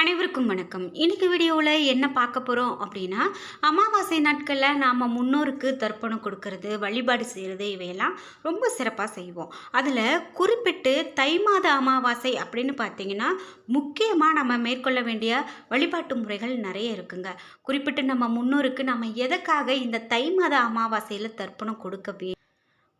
அனைவருக்கும் வணக்கம். இன்னைக்கு வீடியோவில் என்ன பார்க்க போகிறோம் அப்படின்னா அமாவாசை நாட்களில் நாம் முன்னோருக்கு தர்ப்பணம் கொடுக்கறது வழிபாடு செய்கிறது இவையெல்லாம் ரொம்ப சிறப்பாக செய்வோம். அதில் குறிப்பிட்டு தை மாத அமாவாசை அப்படின்னு பார்த்தீங்கன்னா முக்கியமாக நம்ம மேற்கொள்ள வேண்டிய வழிபாட்டு முறைகள் நிறைய இருக்குங்க. குறிப்பிட்டு நம்ம முன்னோருக்கு நம்ம எதற்காக இந்த தை மாத அமாவாசையில் தர்ப்பணம் கொடுக்க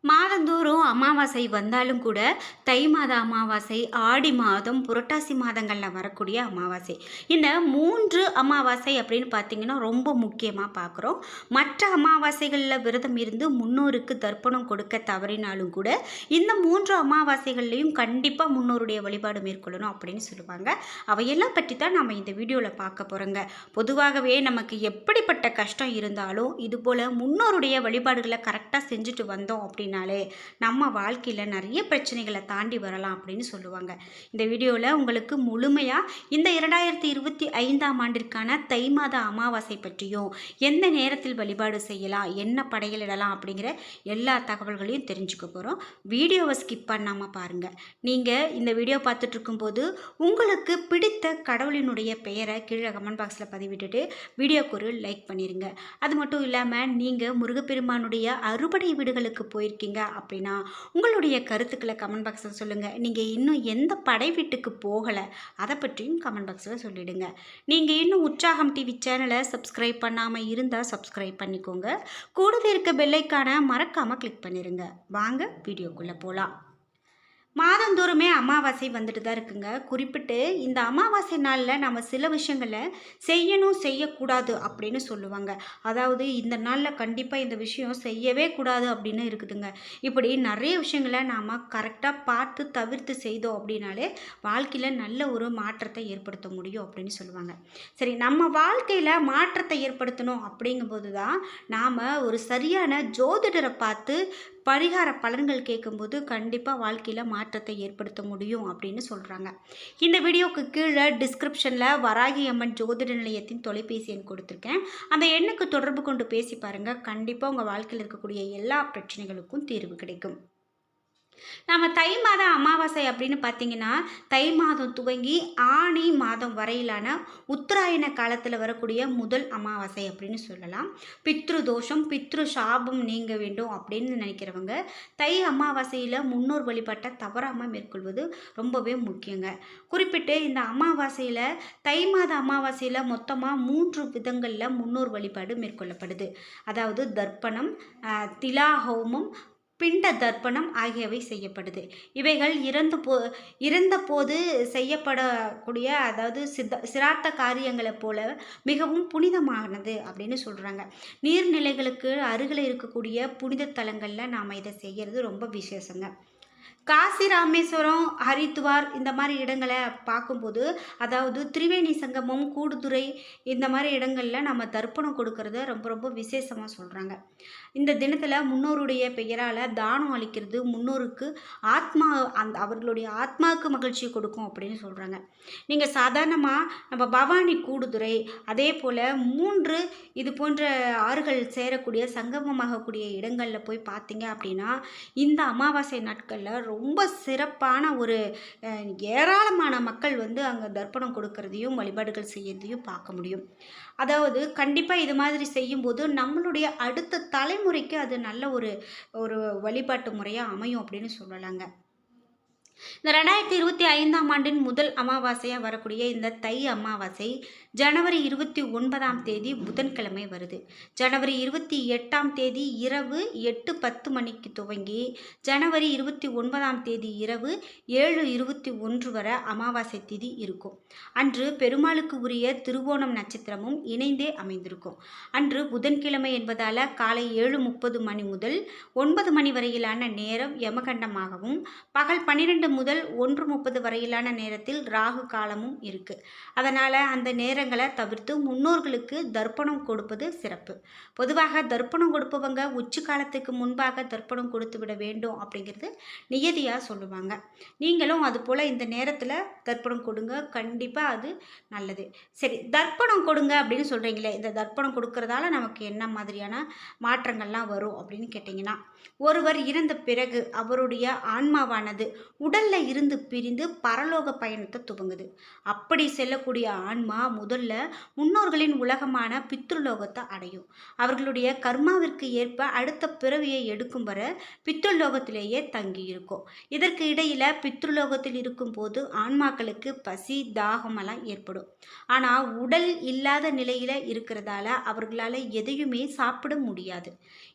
மாதந்தோறும் அமாவாசை வந்தாலும் கூட தை மாத அமாவாசை ஆடி மாதம் புரட்டாசி மாதங்களில் வரக்கூடிய அமாவாசை. இந்த மூன்று அமாவாசை அப்படின்னு பார்த்தீங்கன்னா ரொம்ப முக்கியமாக பார்க்குறோம் மற்ற அமாவாசைகளில் விரதம் இருந்து முன்னோருக்கு தர்ப்பணம் கொடுக்க தவறினாலும் கூட இந்த மூன்று அமாவாசைகள்லையும் கண்டிப்பாக முன்னோருடைய வழிபாடு மேற்கொள்ளணும் அப்படின்னு சொல்லுவாங்க. அவையெல்லாம் பற்றி தான் நம்ம இந்த வீடியோவில் பார்க்க போகிறோங்க பொதுவாகவே நமக்கு எப்படிப்பட்ட கஷ்டம் இருந்தாலும் இதுபோல் முன்னோருடைய வழிபாடுகளை கரெக்டாக செஞ்சுட்டு வந்தோம் அப்படின்னு அப்படின்னாலே நம்ம வாழ்க்கையில் நிறைய பிரச்சனைகளை தாண்டி வரலாம் அப்படின்னு சொல்லுவாங்க. இந்த வீடியோவில் உங்களுக்கு முழுமையாக இந்த இரண்டாயிரத்தி இருபத்தி ஐந்தாம் ஆண்டிற்கான தை மாத அமாவாசை பற்றியும் எந்த நேரத்தில் வழிபாடு செய்யலாம் என்ன படையலிடலாம் அப்படிங்கிற எல்லா தகவல்களையும் தெரிஞ்சுக்க போகிறோம் வீடியோவை ஸ்கிப் பண்ணாமல் பாருங்கள் நீங்கள் இந்த வீடியோ பார்த்துட்ருக்கும்போது உங்களுக்கு பிடித்த கடவுளினுடைய பெயரை கீழே கமெண்ட் பாக்ஸில் பதிவிட்டுட்டு வீடியோக்கு ஒரு லைக் பண்ணிடுங்க அது மட்டும் இல்லாமல் நீங்கள் முருகப்பெருமானுடைய அறுபடை வீடுகளுக்கு போயிருக்கீங்க. அப்படின்னா உங்களுடைய கருத்துக்களை கமெண்ட் பாக்ஸில் சொல்லுங்கள் நீங்கள் இன்னும் எந்த படை வீட்டுக்கு போகலை அதை பற்றியும் கமெண்ட் பாக்ஸில் சொல்லிவிடுங்க நீங்கள் இன்னும் உற்சாகம் டிவி சேனலை சப்ஸ்கிரைப் பண்ணாமல் இருந்தால் சப்ஸ்கிரைப் பண்ணிக்கோங்க. கூடவே இருக்க பெல்லைக்கான மறக்காமல் கிளிக் பண்ணிடுங்க வாங்க வீடியோக்குள்ளே போகலாம் மாதந்தோறுமே அமாவாசை வந்துட்டு தான் இருக்குங்க. குறிப்பிட்டு இந்த அமாவாசை நாளில் நம்ம சில விஷயங்களை செய்யணும் செய்யக்கூடாது அப்படின்னு சொல்லுவாங்க. அதாவது இந்த நாளில் கண்டிப்பாக இந்த விஷயம் செய்யவே கூடாது அப்படின்னு இருக்குதுங்க. இப்படி நிறைய விஷயங்களை நாம் கரெக்டாக பார்த்து தவிர்த்து செய்தோம் அப்படின்னாலே வாழ்க்கையில் நல்ல ஒரு மாற்றத்தை ஏற்படுத்த முடியும் அப்படின்னு சொல்லுவாங்க. சரி நம்ம வாழ்க்கையில் மாற்றத்தை ஏற்படுத்தணும் அப்படிங்கும்போது தான் நாம் ஒரு சரியான ஜோதிடரை பார்த்து பரிகார பலன்கள் கேட்கும்போது கண்டிப்பாக வாழ்க்கையில் மாற்றத்தை ஏற்படுத்த முடியும் அப்படின்னு சொல்கிறாங்க இந்த வீடியோக்கு கீழே டிஸ்கிரிப்ஷனில் வராகி அம்மன் ஜோதிட நிலையத்தின் தொலைபேசி எண் கொடுத்துருக்கேன். அந்த எண்ணுக்கு தொடர்பு கொண்டு பேசி பாருங்கள் கண்டிப்பாக உங்கள் வாழ்க்கையில் இருக்கக்கூடிய எல்லா பிரச்சனைகளுக்கும் தீர்வு கிடைக்கும். நம்ம தை மாத அமாவாசை அப்படின்னு பார்த்தீங்கன்னா தை மாதம் துவங்கி ஆணி மாதம் வரையிலான உத்தராயண காலத்தில் வரக்கூடிய முதல் அமாவாசை அப்படின்னு சொல்லலாம். பித்ரு தோஷம் பித்ரு சாபம் நீங்க வேண்டும் அப்படின்னு நினைக்கிறவங்க தை அமாவாசையில் முன்னோர் வழிபாட்டை தவறாமல் மேற்கொள்வது ரொம்பவே முக்கியங்க. குறிப்பிட்டு இந்த அமாவாசையில் தை மாத அமாவாசையில் மொத்தமாக மூன்று விதங்களில் முன்னோர் வழிபாடு மேற்கொள்ளப்படுது. அதாவது தர்ப்பணம் திலா ஹோமம் பிண்ட தர்ப்பணம் ஆகியவை செய்யப்படுது. இவைகள் இறந்து போ இறந்த போது செய்யப்படக்கூடிய அதாவது சித்த சிரார்த்த காரியங்களைப் போல மிகவும் புனிதமானது அப்படின்னு சொல்கிறாங்க நீர்நிலைகளுக்கு அருகில் இருக்கக்கூடிய புனித தலங்களில் நாம் இதை செய்கிறது ரொம்ப விசேஷங்க. காசி ராமேஸ்வரம் ஹரித்துவார் இந்த மாதிரி இடங்களை பார்க்கும்போது அதாவது திரிவேணி சங்கமம் கூடுதுறை இந்த மாதிரி இடங்களில் நம்ம தர்ப்பணம் கொடுக்கறத ரொம்ப ரொம்ப விசேஷமாக சொல்கிறாங்க இந்த தினத்தில் முன்னோருடைய பெயரால் தானம் அளிக்கிறது முன்னோருக்கு ஆத்மா அந்த அவர்களுடைய ஆத்மாவுக்கு மகிழ்ச்சி கொடுக்கும் அப்படின்னு சொல்கிறாங்க நீங்கள் சாதாரணமாக நம்ம பவானி கூடுதுறை அதே போல் மூன்று இது போன்ற ஆறுகள் சேரக்கூடிய சங்கமமாகக்கூடிய இடங்களில் போய் பார்த்தீங்க அப்படின்னா இந்த அமாவாசை நாட்களில் ரொம்ப சிறப்பான ஒரு ஏராளமான மக்கள் வந்து அங்கே தர்ப்பணம் கொடுக்கறதையும் வழிபாடுகள் செய்யறதையும் பார்க்க முடியும். அதாவது கண்டிப்பாக இது மாதிரி செய்யும்போது நம்மளுடைய அடுத்த தலைமுறைக்கு அது நல்ல ஒரு ஒரு வழிபாட்டு முறையாக அமையும் அப்படின்னு சொல்லலாங்க. இந்த ரெண்டாயிரத்தி இருபத்தி ஐந்தாம் ஆண்டின் முதல் அமாவாசையாக வரக்கூடிய இந்த தை அமாவாசை ஜனவரி இருபத்தி ஒன்பதாம் தேதி புதன்கிழமை வருது. ஜனவரி இருபத்தி எட்டாம் தேதி இரவு எட்டு பத்து மணிக்கு துவங்கி ஜனவரி இருபத்தி ஒன்பதாம் தேதி இரவு ஏழு இருபத்தி ஒன்று வரை அமாவாசை திதி இருக்கும். அன்று பெருமாளுக்கு உரிய திருவோணம் நட்சத்திரமும் இணைந்தே அமைந்திருக்கும். அன்று புதன்கிழமை என்பதால் காலை ஏழு முப்பது மணி முதல் ஒன்பது மணி வரையிலான நேரம் யமகண்டமாகவும் பகல் பன்னிரெண்டு முதல் ஒன்று முப்பது வரையிலான நேரத்தில் ராகு காலமும் இருக்கு. அதனால் அந்த நேரங்களை தவிர்த்து முன்னோர்களுக்கு தர்ப்பணம் கொடுப்பது சிறப்பு. பொதுவாக தர்ப்பணம் கொடுப்பவங்க உச்சி காலத்துக்கு முன்பாக தர்ப்பணம் கொடுத்து விட வேண்டும் அப்படிங்கிறது நியதியாக சொல்லுவாங்க. நீங்களும் அதுபோல் இந்த நேரத்தில் தர்ப்பணம் கொடுங்க. கண்டிப்பாக அது நல்லது. சரி தர்ப்பணம் கொடுங்க அப்படின்னு சொல்கிறீங்களே இந்த தர்ப்பணம் கொடுக்கறதால நமக்கு என்ன மாதிரியான மாற்றங்கள்லாம் வரும் அப்படின்னு கேட்டிங்கன்னா ஒருவர் இறந்த பிறகு அவருடைய ஆன்மாவானது உடல் உடல்ல இருந்து பிரிந்து பரலோக பயணத்தை துவங்குது. அப்படி செல்லக்கூடிய ஆன்மா முதல்ல முன்னோர்களின் உலகமான பித்ருலோகத்தை அடையும். அவர்களுடைய கர்மாவிற்கு ஏற்ப அடுத்த பிறவியை எடுக்கும் வர பித்ருலோகத்திலேயே தங்கி இருக்கும். இதற்கு இடையில பித்ருலோகத்தில் இருக்கும்போது ஆன்மாக்களுக்கு பசி தாகமெல்லாம் ஏற்படும். ஆனால் உடல் இல்லாத நிலையில இருக்கிறதால அவர்களால் எதையுமே சாப்பிட முடியாது.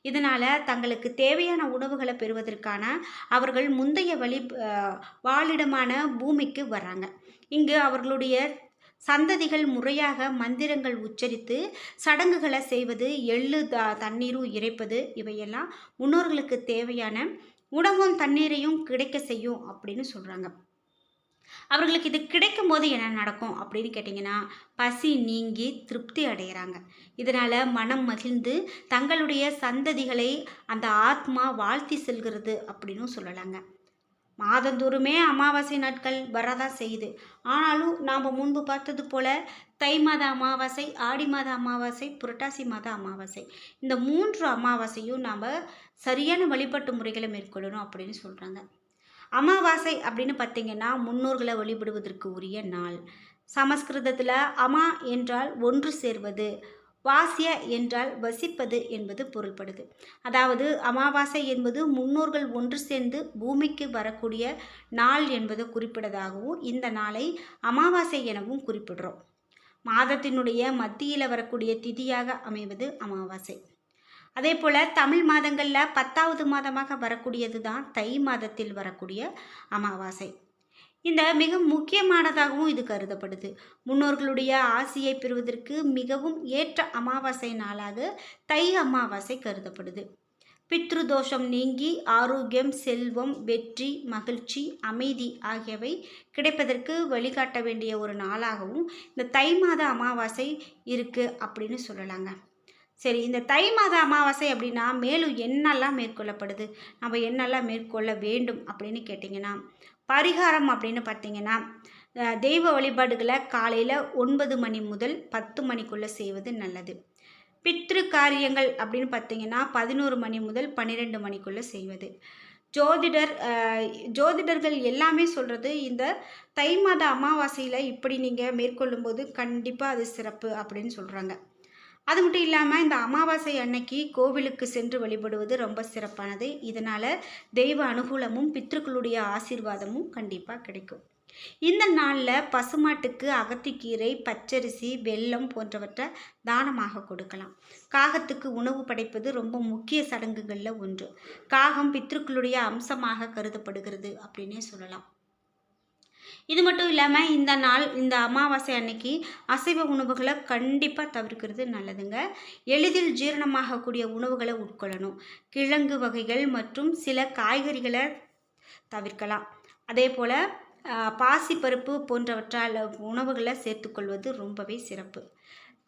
இதனால் தங்களுக்கு தேவையான உணவுகளை பெறுவதற்கான அவர்கள் முந்தைய வழி வாழிடமான பூமிக்கு வராங்க இங்கு அவர்களுடைய சந்ததிகள் முறையாக மந்திரங்கள் உச்சரித்து சடங்குகளை செய்வது எள்ளு த தண்ணீரும் இறைப்பது இவையெல்லாம் முன்னோர்களுக்கு தேவையான உணவும் தண்ணீரையும் கிடைக்க செய்யும் அப்படின்னு சொல்கிறாங்க அவர்களுக்கு இது கிடைக்கும் போது என்ன நடக்கும் அப்படின்னு கேட்டிங்கன்னா பசி நீங்கி திருப்தி அடைகிறாங்க இதனால் மனம் மகிழ்ந்து தங்களுடைய சந்ததிகளை அந்த ஆத்மா வாழ்த்தி செல்கிறது அப்படின்னு சொல்லலாங்க. மாதந்தோறுமே அமாவாசை நாட்கள் வரதா செய்யுது. ஆனாலும் நாம் முன்பு பார்த்தது போல தை மாத அமாவாசை ஆடி மாத அமாவாசை புரட்டாசி மாத அமாவாசை. இந்த மூன்று அமாவாசையும் நாம் சரியான வழிபாட்டு முறைகளை மேற்கொள்ளணும் அப்படின்னு சொல்கிறாங்க அமாவாசை அப்படின்னு பார்த்தீங்கன்னா முன்னோர்களை வழிபடுவதற்கு உரிய நாள். சமஸ்கிருதத்தில் அமா என்றால் ஒன்று சேர்வது. வாசிய என்றால் வசிப்பது என்பது பொருள்படுது. அதாவது அமாவாசை என்பது முன்னோர்கள் ஒன்று சேர்ந்து பூமிக்கு வரக்கூடிய நாள் என்பதை குறிப்பிடதாகவும் இந்த நாளை அமாவாசை எனவும் குறிப்பிடுறோம். மாதத்தினுடைய மத்தியில் வரக்கூடிய திதியாக அமைவது அமாவாசை. அதே போல் தமிழ் மாதங்களில் பத்தாவது மாதமாக வரக்கூடியது தான் தை மாதத்தில் வரக்கூடிய அமாவாசை. இந்த மிக முக்கியமானதாகவும் இது கருதப்படுது. முன்னோர்களுடைய ஆசியை பெறுவதற்கு மிகவும் ஏற்ற அமாவாசை நாளாக தை அமாவாசை கருதப்படுது. பித்ரு தோஷம் நீங்கி ஆரோக்கியம் செல்வம் வெற்றி மகிழ்ச்சி அமைதி ஆகியவை கிடைப்பதற்கு வழிகாட்ட வேண்டிய ஒரு நாளாகவும் இந்த தை மாத அமாவாசை இருக்குது அப்படின்னு சொல்லலாங்க. சரி இந்த தை மாத அமாவாசை அப்படின்னா மேலும் என்னெல்லாம் மேற்கொள்ளப்படுது? நம்ம என்னெல்லாம் மேற்கொள்ள வேண்டும் அப்படின்னு கேட்டிங்கன்னா பரிகாரம் அப்படின்னு பார்த்தீங்கன்னா தெய்வ வழிபாடுகளை காலையில் ஒன்பது மணி முதல் பத்து மணிக்குள்ளே செய்வது நல்லது. பித்ரு காரியங்கள் அப்படின்னு பார்த்தீங்கன்னா பதினோரு மணி முதல் பன்னிரெண்டு மணிக்குள்ளே செய்வது. ஜோதிடர் ஜோதிடர்கள் எல்லாமே சொல்கிறது இந்த தை மாத அமாவாசையில் இப்படி நீங்கள் மேற்கொள்ளும்போது கண்டிப்பாக அது சிறப்பு அப்படின்னு சொல்கிறாங்க அது மட்டும் இல்லாமல் இந்த அமாவாசை அன்னைக்கு கோவிலுக்கு சென்று வழிபடுவது ரொம்ப சிறப்பானது. இதனால் தெய்வ அனுகூலமும் பித்ருக்களுடைய ஆசீர்வாதமும் கண்டிப்பாக கிடைக்கும். இந்த நாளில் பசுமாட்டுக்கு அகத்திக்கீரை பச்சரிசி வெல்லம் போன்றவற்றை தானமாக கொடுக்கலாம். காகத்துக்கு உணவு படைப்பது ரொம்ப முக்கிய சடங்குகளில் ஒன்று. காகம் பித்ருக்களுடைய அம்சமாக கருதப்படுகிறது அப்படின்னே சொல்லலாம். இது மட்டும் இல்லாமல் இந்த நாள் இந்த அமாவாசை அன்னைக்கு அசைவ உணவுகளை கண்டிப்பாக தவிர்க்கிறது நல்லதுங்க. எளிதில் ஜீரணமாகக்கூடிய உணவுகளை உட்கொள்ளணும். கிழங்கு வகைகள் மற்றும் சில காய்கறிகளை தவிர்க்கலாம். அதே போல் பாசிப்பருப்பு போன்றவற்றால் உணவுகளை சேர்த்துக்கொள்வது ரொம்பவே சிறப்பு.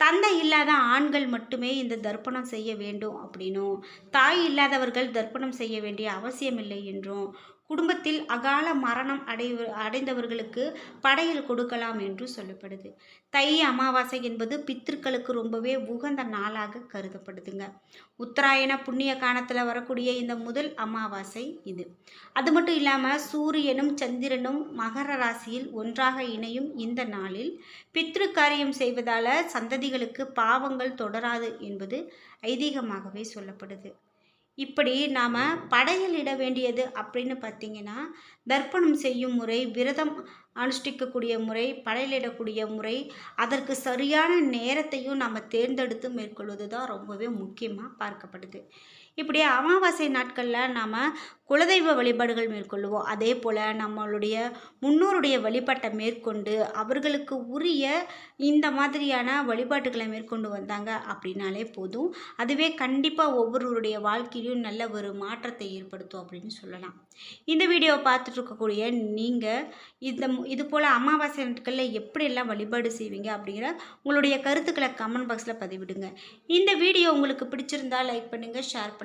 தந்தை இல்லாத ஆண்கள் மட்டுமே இந்த தர்ப்பணம் செய்ய வேண்டும் அப்படின்னும் தாய் இல்லாதவர்கள் தர்ப்பணம் செய்ய வேண்டிய அவசியமில்லை என்றும் குடும்பத்தில் அகால மரணம் அடை அடைந்தவர்களுக்கு படையல் கொடுக்கலாம் என்று சொல்லப்படுது. தை அமாவாசை என்பது பித்திருக்களுக்கு ரொம்பவே உகந்த நாளாக கருதப்படுதுங்க. உத்தராயண புண்ணிய காலத்தில் வரக்கூடிய இந்த முதல் அமாவாசை இது. அது மட்டும் இல்லாமல் சூரியனும் சந்திரனும் மகர ராசியில் ஒன்றாக இணையும் இந்த நாளில் பித்ரு காரியம் செய்வதால் சந்ததிகளுக்கு பாவங்கள் தொடராது என்பது ஐதீகமாகவே சொல்லப்படுது. இப்படி நாம் படையலிட வேண்டியது அப்படின்னு பார்த்தீங்கன்னா தர்ப்பணம் செய்யும் முறை விரதம் அனுஷ்டிக்கக்கூடிய முறை படையலிடக்கூடிய முறை அதற்கு சரியான நேரத்தையும் நம்ம தேர்ந்தெடுத்து மேற்கொள்வது தான் ரொம்பவே முக்கியமாக பார்க்கப்படுது இப்படி அமாவாசை நாட்களில் நாம் குலதெய்வ வழிபாடுகள் மேற்கொள்ளுவோம். அதே போல் நம்மளுடைய முன்னோருடைய வழிபாட்டை மேற்கொண்டு அவர்களுக்கு உரிய இந்த மாதிரியான வழிபாட்டுகளை மேற்கொண்டு வந்தாங்க அப்படின்னாலே போதும். அதுவே கண்டிப்பாக ஒவ்வொருவருடைய வாழ்க்கையிலும் நல்ல ஒரு மாற்றத்தை ஏற்படுத்தும் அப்படின்னு சொல்லலாம். இந்த வீடியோவை பார்த்துட்டு இருக்கக்கூடிய நீங்கள் இந்த இது போல் அமாவாசை நாட்களில் எப்படியெல்லாம் வழிபாடு செய்வீங்க அப்படிங்கிற உங்களுடைய கருத்துக்களை கமெண்ட் பாக்ஸில் பதிவிடுங்க. இந்த வீடியோ உங்களுக்கு பிடிச்சிருந்தா லைக் பண்ணுங்கள் ஷேர் பண்ணுங்கள்